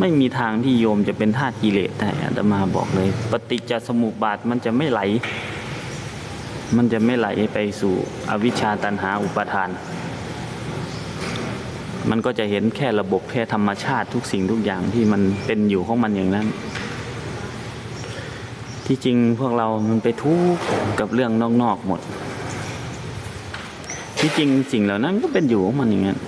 ไม่มีทางที่โยมจะเป็นธาตุกิเลสได้อาตมาบอกเลย ปฏิจจสมุปบาทมันจะไม่ไหล มันจะไม่ไหลไปสู่อวิชชาตันหาอุปาทาน มันก็จะเห็นแค่ระบบแค่ธรรมชาติทุกสิ่งทุกอย่างที่มันเป็นอยู่ของมันอย่างนั้น ที่จริงพวกเรามันไปทุกข์กับเรื่องนอกๆหมด ที่จริงสิ่งเหล่านั้นก็เป็นอยู่ของมันอย่างนั้น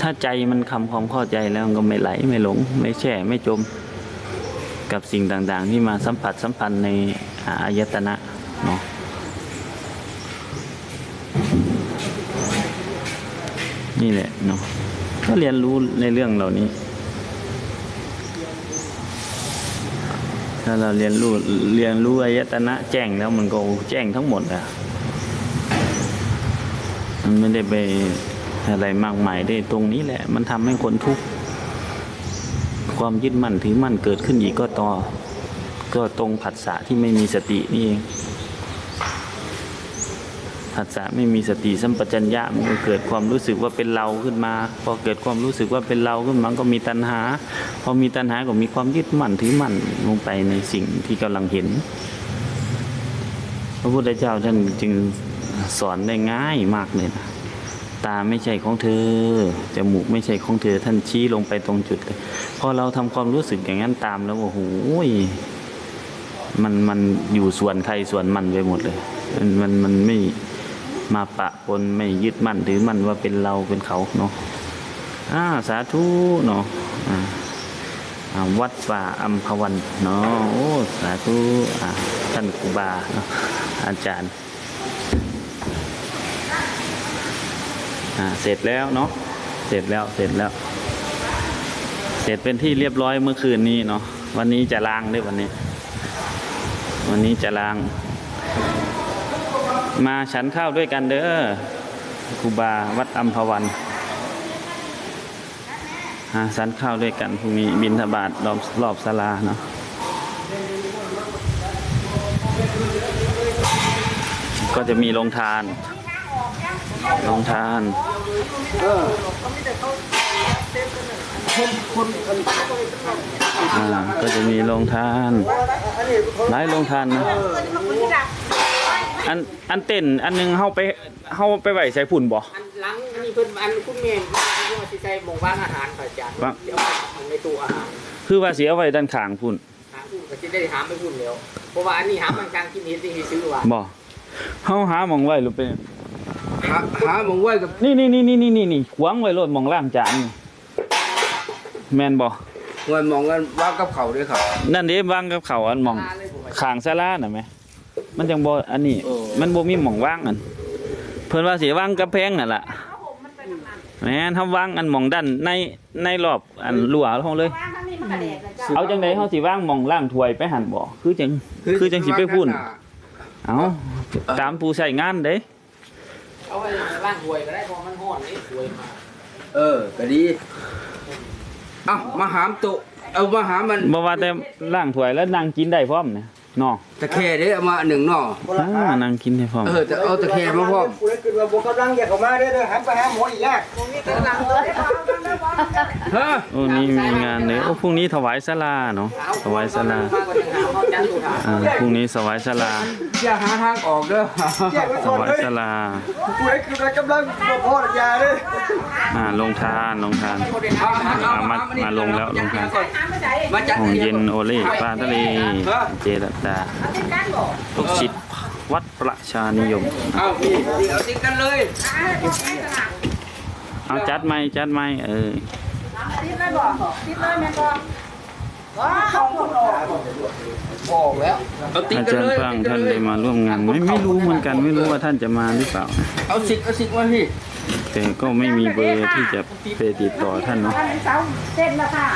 ถ้าใจมันคำความเข้าใจแล้วมันก็ไม่ไหลไม่หลง ไม่แช่ไม่จม กับสิ่งต่างๆ ที่มาสัมผัสสัมพันธ์ในอายตนะเนาะนี่แหละเนาะก็เรียนรู้ในเรื่องเหล่านี้ ถ้าเราเรียนรู้เรียนรู้อายตนะแจ้งแล้วมันก็แจ้งทั้งหมดอะมันไม่ได้ไป อะไรมากมายได้ตรงนี้แหละ มันทำให้คนทุกข์ความยึดมั่นถือมั่นเกิดขึ้นอีกก็ต่อ ก็ตรงผัสสะที่ไม่มีสตินี่เองผัสสะไม่มีสติสัมปชัญญะมันก็เกิดความรู้สึกว่าเป็นเราขึ้นมา พอเกิดความรู้สึกว่าเป็นเราขึ้นมาก็มีตัณหา พอมีตัณหาก็มีความยึดมั่นถือมั่นลงไปในสิ่งที่กำลังเห็น พระพุทธเจ้าท่านจึงสอนได้ง่ายมากเลยนะ ตาไม่ใช่ของเธอ จมูกไม่ใช่ของเธอ ท่านชี้ลงไปตรงจุดเลยพอเราทำความรู้สึกอย่างนั้นตามแล้วโอ้โหมันมันอยู่ส่วนใครส่วนมันไปหมดเลย มันมันมันไม่มาปะปนไม่ยึดมั่นถือมั่นว่าเป็นเราเป็นเขาเนาะอ่าสาธุเนาะวัดป่าอัมพวันเนาะโอ้สาธุท่านครูบาอาจารย์ อ่าเสร็จแล้วเนาะเสร็จแล้วเสร็จแล้ว เสร็จเป็นที่เรียบร้อยเมื่อคืนนี้เนาะวันนี้จะล้างด้วยวันนี้ วันนี้จะล้าง มาฉันข้าวด้วยกันเด้อครูบาวัดอัมพวันหาสันข้าวด้วยกันพรุ่งนี้บินทบาทรอบรอบศาลาเนาะก็จะมีโรงทาน โรงทานอ่าก็จะมีโรงทานหลายโรงทานนะอันอันเต้นอันหนึงเฮาไปเฮาไปไหวใส่ฝุ่นบ่อันหลังอันนี้เพิ่นอันคุณเมนที่ว่าสิใส่หมองว่างอาหารค่ะอาจารย์ว่างเดี๋ยวเอาในตู้อาหารคือว่าเสียไว้ด้านข้างพุ่นหาอุ่นก็จะได้หามไปอุ่นแล้วเพราะว่าอันนี้หามมันกลางกินเห็นที่ซื้อว่าบ่เฮาหาหมองไว้หรือเป็น หาหาหมองไว้กับนี่นี่นี่นี่นี่นี่นี่ขวางไว้รถหมองล่างจานนี่แม่นบ่เงินมองกันว่างกับเขาด้วยครับนั่นเด้วางกับเขาอันหมองข้างศาลาน่ะแหมมันจังบ่อันนี้ มันบ่มีหมองว่างอันเพิ่นว่าสิวางกำแพงนั่นล่ะแม่นเฮาวางอันหมองด้านในในรอบอันรั้วเฮาเลย เอาจังไดเฮาสิวางหมองล่างถ้วยไปหั่นบ่คือจังคือจังสิไปพุ่นเอาตามผู้ใช้งานเด้ เอาไว้ล่างหวยก็ได้เพราะมันห้อนนี่หวยมาเออก็ดีเอ้ามาหามตุเอามาหามมันบ่ว่าแต่ล่างถ้วยแล้วนั่งกินได้พร้อมเนี่ยเนาะ ตะแคร่เด้อเอามาหนึ่งหน่ออ่านั่งกินได้พร้อมเออแต่เอาตะแคร่มาพร้อมกูเลยคือว่าบวกกำลังอยากเข้ามาเด้อเด้อหันไปหาหมออีกแล้วฮะโอ้นี่มีงานเลยโอ้พรุ่งนี้ถวายศาลาเนาะถวายศาลามากกว่าหนึ่งหามเขาจันตู้ถามอ่าพรุ่งนี้ถวายศาลาอย่าหาทางออกเด้อแยกไปถก่อนวายเลยศาลากูเลยคือว่ากำลังบ่พอดยาเด้ออ่าลงทานลงทานเอาหาเอาอ่ามามาลงแล้วลงทานมาจัดห้องเย็เย็นนโอเล่ปลาทะเลเจรตาลูกศิษย์วัดประชานิยม เอาพี่เอาติดกันเลยเอาจัดไหมจัดไหมเออบอกแล้วเอาติดอากันจารเลย์ยฟังติดกัท่านนเลได้ยมาร่วมงานไม่ไม่รู้เหมือนกันไม่รู้ว่าท่านจะมาหรือเปล่า เอาสิกเอาสิกมาพี่แต่ก็ไม่มีเบอร์ที่จะไปติดต่อท่านเนาะเสาเส้นละค่ะ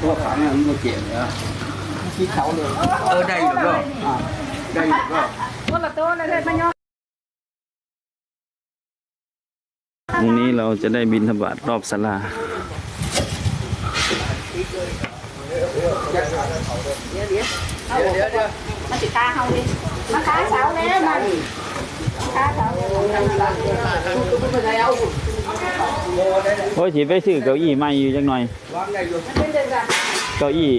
ตัวขังน่ะมันบ่เจ็บนะ ที่เขาเลยเออได้อยู่ก็ได้อยู่ก็ คนละตัวเลยเลยมันยอพรุ่งนี้เราจะได้บินธบาตรอบศาลาเอาเดี๋ยวเดี๋ยวมาติตาเขาดิมาขาเสาแล้วมันขาเสาแล้วคุณไม่ใช่เอาโมได้เลยโอ้ยสิไปซื้อเก้าอี้ใหม่อยู่จังหน่อย วางได้อยู่เก้าอี้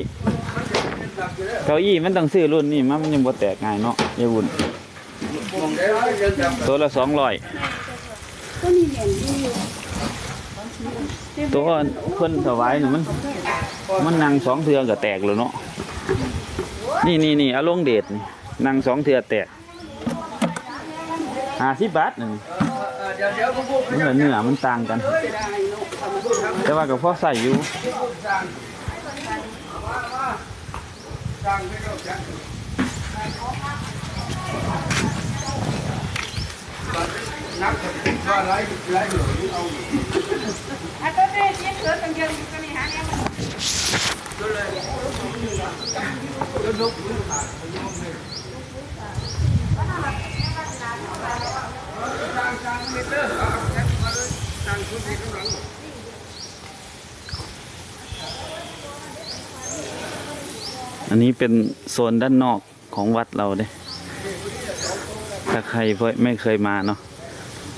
เก้าอี้มันต้องซื้อรุ่นนี้มันยังบ่แตกง่ายเนาะย่าวุ่นตัวละ200ก็มีเหรียญอยตัวเพิ่นถวายนี่มัน มันนั่งสองเทือก็แตกแล้วเนาะนี่นี่นี่เอาลงเดชนี่นั่งสองเทือแตก50บาทนึงเดี๋ยวเดี๋ยวผมพูดมันก็เนื้อมันต่างกัน แต่ว่าก็พอใส่อยู่ สั่งให้เราจัดนักว่าไรไรอยู่เอาอะตัวเด็กเกิดเป็นเดื อันนี้เป็นโซนด้านนอกของวัดเราเด้ถ้าใครไม่เคยมาเนาะ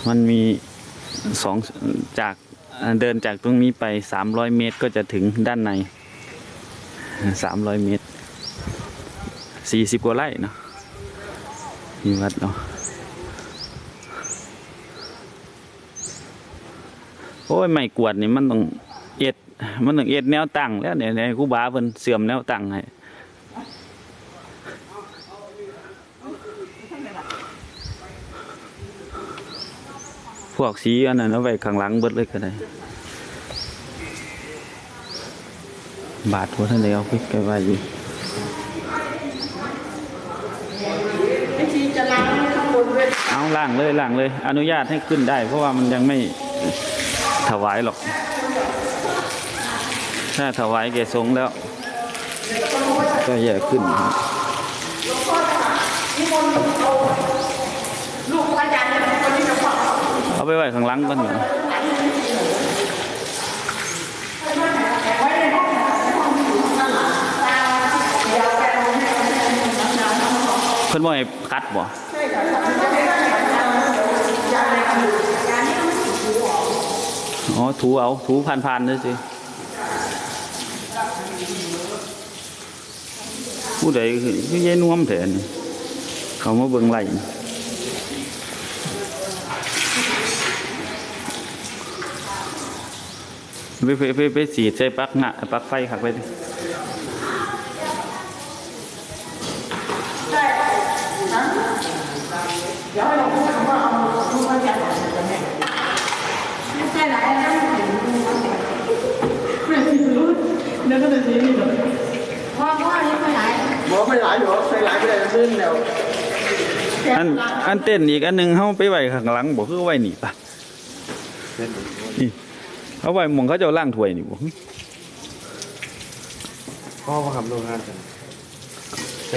มันมีสองจากเดินจากตรงนี้ไปสามร้อยเมตรก็จะถึงด้านในสามร้อยเมตรสี่สิบกว่าไร่เนาะมีวัดเนาะโอ้ยไม่กวดนี่มันต้องเอ็ดมันต้องเอ็ดแนวตั้งแล้วเนี่ยในครูบาเพิ่นเสื่อมแนวตั้งให้ พวกสีอันนั้นเอาไว้ข้างหลังเบิดเลยก็ได้ บาทหัวท่านเดียวพิกไปไว้อยู่ไอ้ทีจะล้างข้างบนด้วยเอาล่างเลยล่างเลย อนุญาตให้ขึ้นได้ เพราะว่ามันยังไม่ถวายหรอก ถ้าถวายแก่สงฆ์แล้ว ก็แย่ขึ้น ลูกอาจารย์เนี่ยคนที่จะฟัง เอา ไปไว้ข้างหลังก่อนเหรอเพิ่นบ่ให้คัดบ่อ๋อถูเอาถูผ่านๆด้วยสิผู้ใดคือยายนวมแทนเขามาเบิ่งไหล ไปไปไปไปสีดใส่ปลั๊กหน้าปลั๊กไฟขักไปดิใช่ไหนนะเดี๋ยวก็จะซื้อพ่อพ่อยังไม่ไหนหมอไปหลายอยู่ใส่หลายไปได้ลื่นแล้วอันอันเต้นอีกอันหนึงเฮาไปไว้ข้างหลังบ่คือไว้นี่ปะนี่ เอาไว้หมองเขาเจะล่างถ้วยนี่บ่พ่อมาทำโรงงานกัน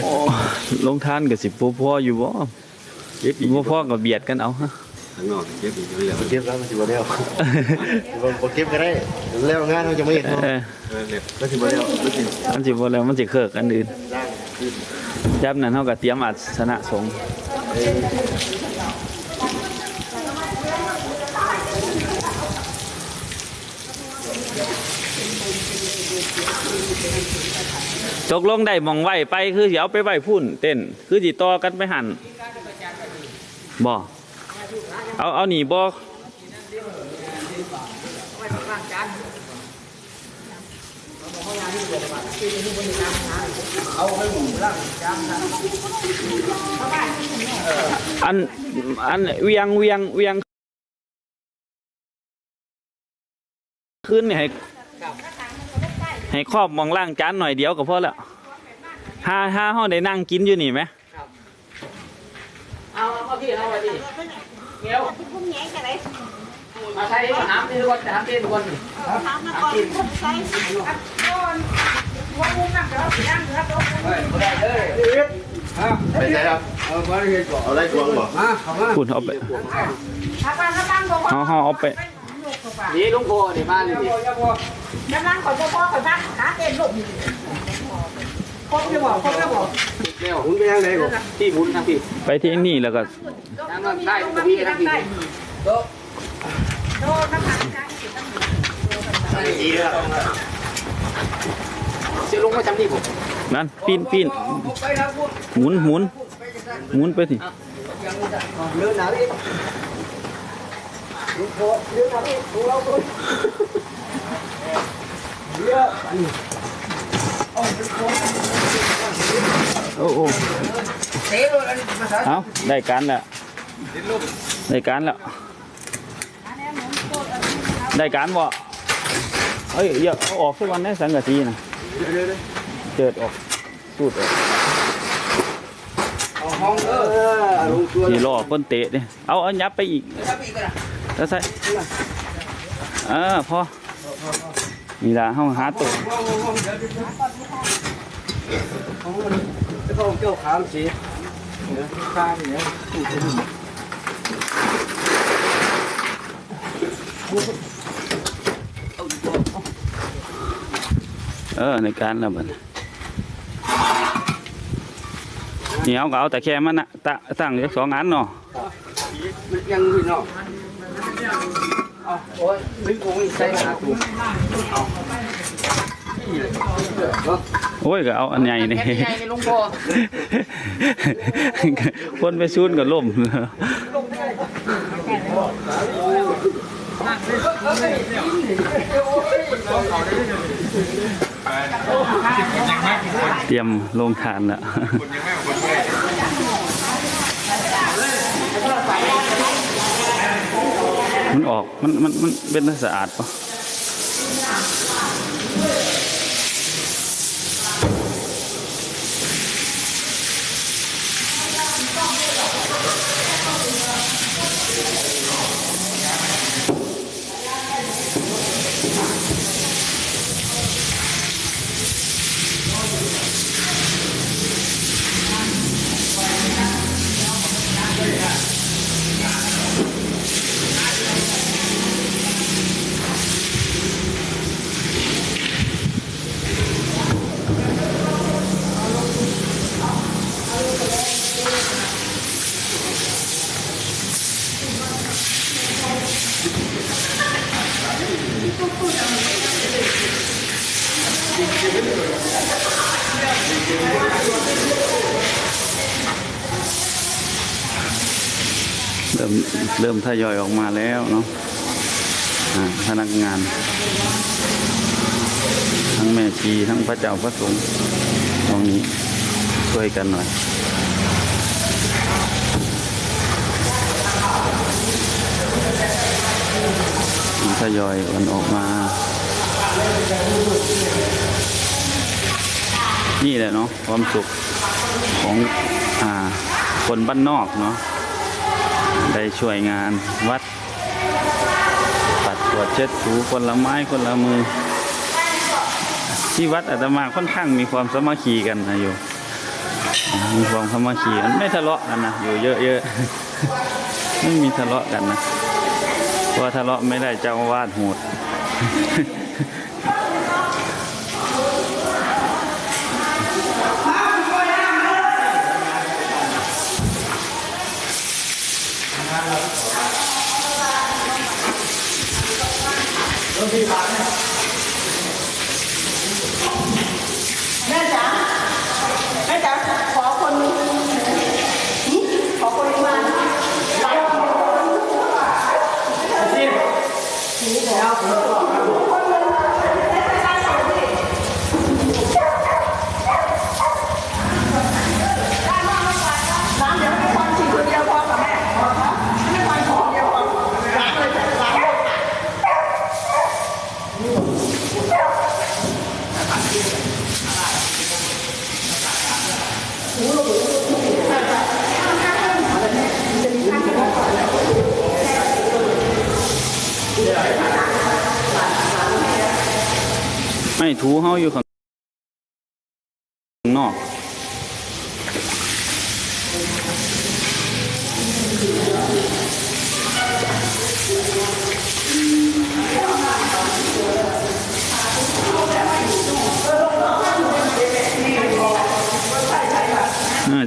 โอ้ลงทานก็สิบ่พออยู่บ่เย็บอีกบ่พอก็เบียดกันเอาฮะข้างนอกเย็บอีกแล้วเย็บแล้วมันสิบ่แล้วบ่เก็บก็ได้แล้วงานมันจะไม่เห็นเออก็สิบ่แล้วมันสิมันสิบ่แล้วมันสิเคิกอันอื่นร่างขึ้นยับนั้นเฮาก็เตรียมอาสนะสงฆ์ ตกลงได้หมองไหวไปคือสิเอาไปไหวพุ่นเต้น คือสิต่อกันไปหันบ่เอาเอาหนีบ่อันอันเวียงเวียงเวียงขึ้นนี่ให้ ให้ครอบมองล่างจานหน่อยเดียวก็พอแล้วห้าห้าห้อได้นั่งกินอยู่นี่ไหมเอาเอาพี่เอาไปดิเงี้ยวพวกแง่กันเลยมาใช้หามที่ทุกคนหามที่ทุกคนทำมาก่อนใส่ก่อนว่ามุมนั่งเดี๋ยวย่างเนื้อตัวเฮ้ยไม่ได้เลยไปใช่ครับเอาไปเห็นบอกเอาไรกวงบ่มาเข้ามาคุณเอาไปถ้าบ้านถ้าบ้านบอกว่าเอาเอาเอาไป นี่ลุงโคนี่บ้านนี่ดิกำลังขอพ่อพ่อขอบ้านขาเต้นลงครบจะบอกครบจะบอกเร็วคุณไปทางไหนบ่พี่บุญทางพี่ไปที่นี่แล้วก็ทางนั้นได้ตรงนี้ทางพี่โต๊ะโดนน้ำหนักดีเลยเสียลงมาจำนี่ผมนั่นปีนปีนหมุนหมุนหมุนไปสิเลื่อนหนาดิลูกโพเลื่อนหนาดิดูเราคนเลื่อนโอ้โอ้เตะเลย อันนี้ภาษาเอาได้การแล้วได้การแล้วได้การบ่เอ้ย อย่าเอาออกทุกวันได้สังกะสีนะเจิดออกสูดออกเอาห้องเออลงตัวนี่รอคนเตะเนี่ยเอาเอายับไปอีกแล้วอีกนะแล้วใส่เออพอนี่ละห้องหาตัวห้องห้องเดี๋ยวเดี๋ยวห้องมันจะต้องเกี่ยวขามสิเดี๋ยวข้ามเนี่ยถูกจะดูเออในการแล้วบัดนี่เอาก็เอาแต่แค่มันนะตะตั้งจักสองอันเนาะมันยังอยู่เนาะ เอาโอ้ยนึกคงไม่ใช่หาตัวเอานี่เลยเนาะ โอ้ยก็เอาอันใหญ่นี่แค่ใหญ่ในลุงพ่อ คนไปซูนก็ล่ม เตรียมลงทานละมันันออก มันมันมันเป็นสะอาดปะ ทยอยออกมาแล้วเนาะพนักงาน ทั้งแม่ชีทั้งพระเจ้าพระสงฆ์ตรงนี้ช่วยกันหน่อยทยอยกันออกมา นี่แหละเนาะความสุขของอคนบ้านนอกเนาะ ได้ช่วยงานวัด ปัดกวาดเช็ดถูคนละไม้คนละมือ ที่วัดอาตมาค่อนข้างมีความสามัคคีกันนะอยู่ มีความสามัคคีกันไม่ทะเลาะกันนะอยู่เยอะๆไม่มีทะเลาะกันนะเพราะทะเลาะไม่ได้เจ้าวาดโหด แม่จ๋าแม่จ๋าขอคนหึขอคนมาหลายคน น้ำเดี๋ยวไม่พอชิมคนเดียวพอกับแม่ไม่พอของเดียวพอล้างเลยจ้ะล้างเลยค่ะ ไม่ ถูเฮาอยู่ข้างนอก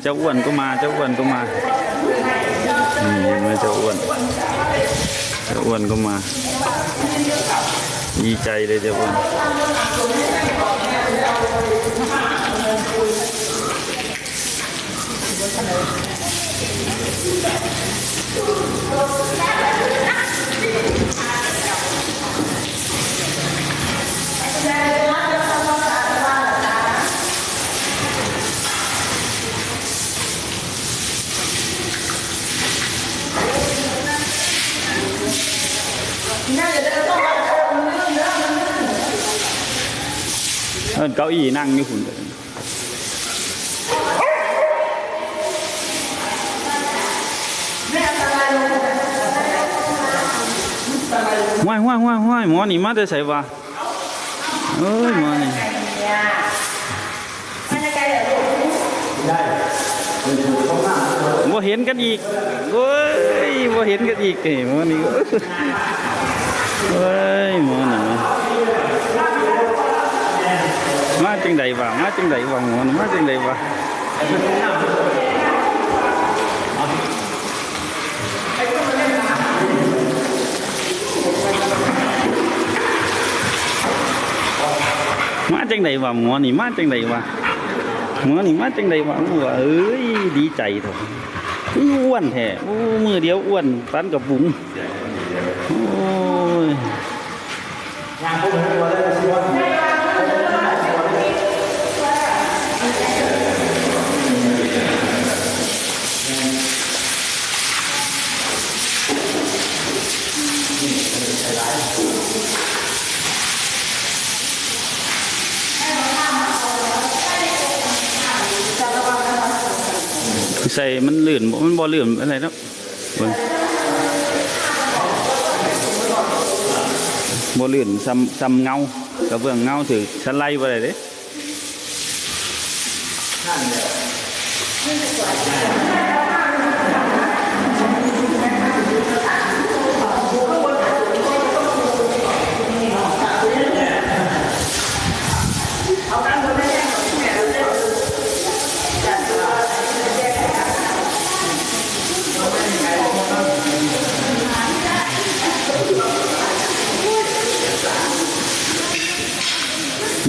เจ้าอ้วนก็มา เจ้าอ้วนก็มานี่เห็นไหมเจ้าอ้วน เจ้าอ้วนก็มา ดีใจเลยเจ้าพ่ อินเก้าอี้นั่งอยู่คุณเด้อห้วยห้วยห้วยห้วยหมอนี่มาแต่ไสวะเอ้ยหมอนี่บ่เห็นกันอีกเว้ยบ่เห็นกันอีกเอ้ยหมอนี่เว้ยหมอนี่ มาจังใดวะมาจังใดวะหมอนมาจังใดวะมาจังใดวะหมอนี่มาจังใดวะหมอนี่มาจังไดวะอู้ว่าเอ้ยดีใจเถอะอ้วนแท้อู้มือเดียวอ้วนปันกับบุ๋งโอ้ย ใส่มันลื่นมันบ่ลื่นอะไรเนะบิ่งบ่ลื่นซ้ำซ้ำเงากระเบื้องเงาถือสไลด์บ่ได้เด้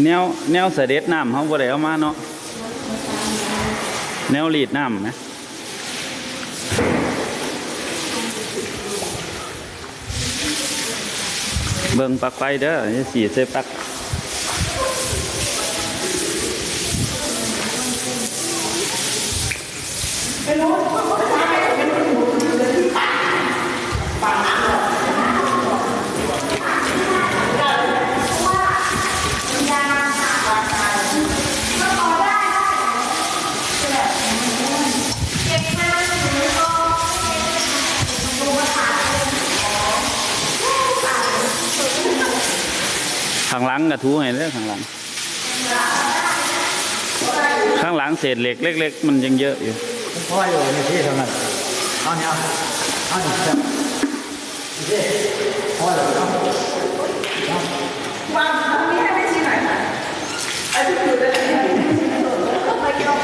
แนวแนวเสด็จน้ำเขาบ่ได้เอามาเนาะแนวรีดน้ำนะเบิ่งปักไฟเด้อสีใส่ปลักข้างห ลังกระทูให้เด้อข้างหลัง ข้างหลังเศษเหล็ก เล็ก ๆ มันยังเยอะอยู่พ่ออยู่ในที่เท่านั้นเอาเนี่ยเอาเนี่ยพ่ออยู่เอาวางตรงนี้ให้ไม่ชี้หน่อยค่ะไอ้ที่อยู่ได้เลยไม่เกี่ยว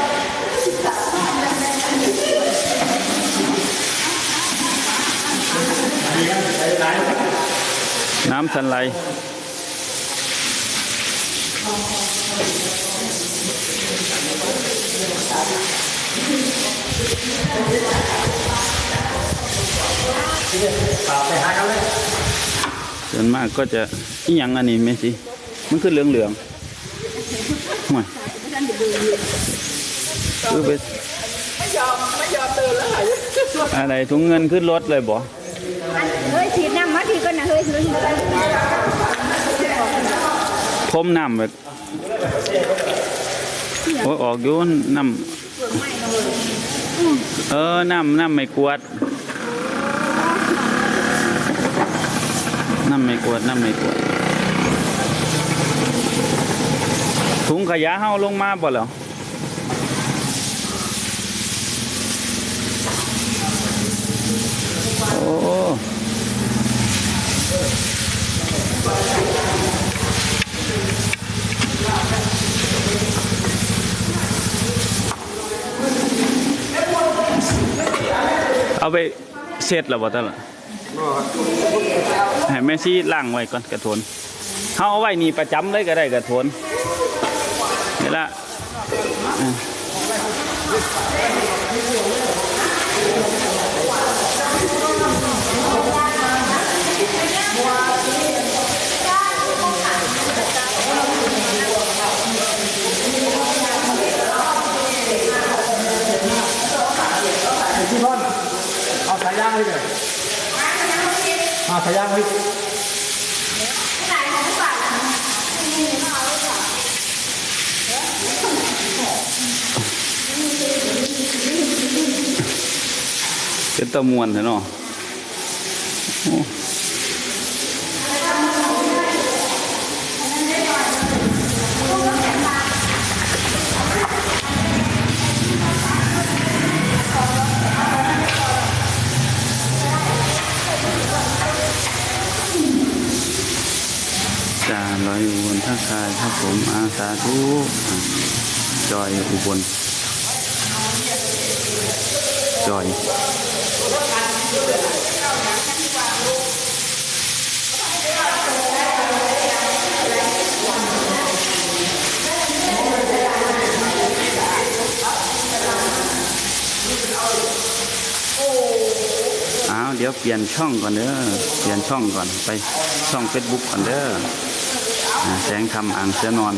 น้ำสันไล ส่วนมากก็จะอีหยังอันนี้ไหมสิ มันคือเหลืองเหลืองๆห่วยคือไปไม่ยอมไม่ยอมเดินแล้วค่ะอะไรถุงเงินขึ้นรถเลยบ่เฮ้ยฉีดน้ำมาทีก็นะเฮ้ย พ้มน้ำแบบโอ้ยออกอยู่น้ำเออ น้ำน้ำไม่กวด น้ำไม่กวด น้ำไม่กวดถุงขยะเฮาลงมาบ่แล้ว ไปเสร็จแล้วบ่ตอนละให้แม่ซี่ล้างไว้ก่อนกระโทนเขาเอาไว้นี่ประจำเลยก็ได้กระโถนนี่ละอะ ที่พ่นเอาสายยางเลยเลย เอาสายยางเลยเป็นตะมวนเถอะเนาะ จาลอยอุบลท่าคายครับผมอาสาธุอ่จอยอุบลจอยอ้าเดี๋ยวเปลี่ยนช่องก่อนเด้อ เปลี่ยนช่องก่อนไปช่องเฟซบุ๊กก่อนเด้อ แสงทำอ่างเสือนอน